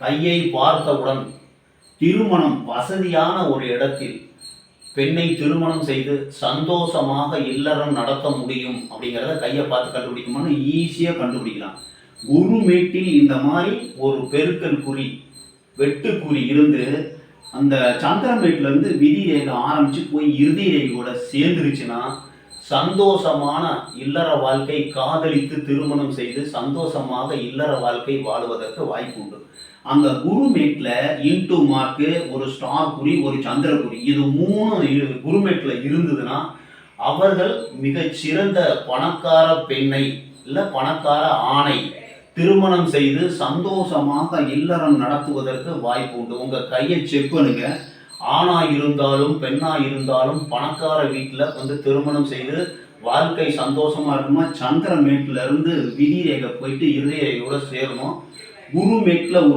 கையை பார்த்தவுடன் திருமணம் வசதியான ஒரு இடத்தில் பெண்ணை திருமணம் செய்து சந்தோஷமாக இல்லறம் நடத்த முடியும் அப்படிங்கிறத கையை பார்த்து கண்டுபிடிக்குமானு ஈஸியாக கண்டுபிடிக்கலாம். குருமேட்டில் இந்த மாதிரி ஒரு பெருக்கல் குறி வெட்டுக்குறி இருந்து அந்த சந்திரமேட்ல இருந்து விதி ரேகை ஆரம்பித்து போய் இறுதி ரேகையோட சேர்ந்துருச்சுன்னா சந்தோஷமான இல்லற வாழ்க்கை காதலித்து திருமணம் செய்து சந்தோஷமாக இல்லற வாழ்க்கை வாழுவதற்கு வாய்ப்பு உண்டு. அந்த குருமேட்ல இன்டு மார்க்கு ஒரு ஸ்டார் குறி ஒரு சந்திர குறி இது மூணு குருமேட்ல இருந்ததுன்னா அவர்கள் மிகச்சிறந்த பணக்கார பெண்ணை இல்லை பணக்கார ஆணை திருமணம் செய்து சந்தோஷமாக இல்லறம் நடத்துவதற்கு வாய்ப்பு உண்டு. உங்கள் கையை செக் பண்ணுங்க. ஆணா இருந்தாலும் பெண்ணா இருந்தாலும் பணக்கார வீட்டில் வந்து திருமணம் செய்து வாழ்க்கை சந்தோஷமா இருக்குமா? சந்திர மேட்ல இருந்து விதி ரேகை போயிட்டு இறுதி ரேகையோட சேரணும். குரு மேட்ல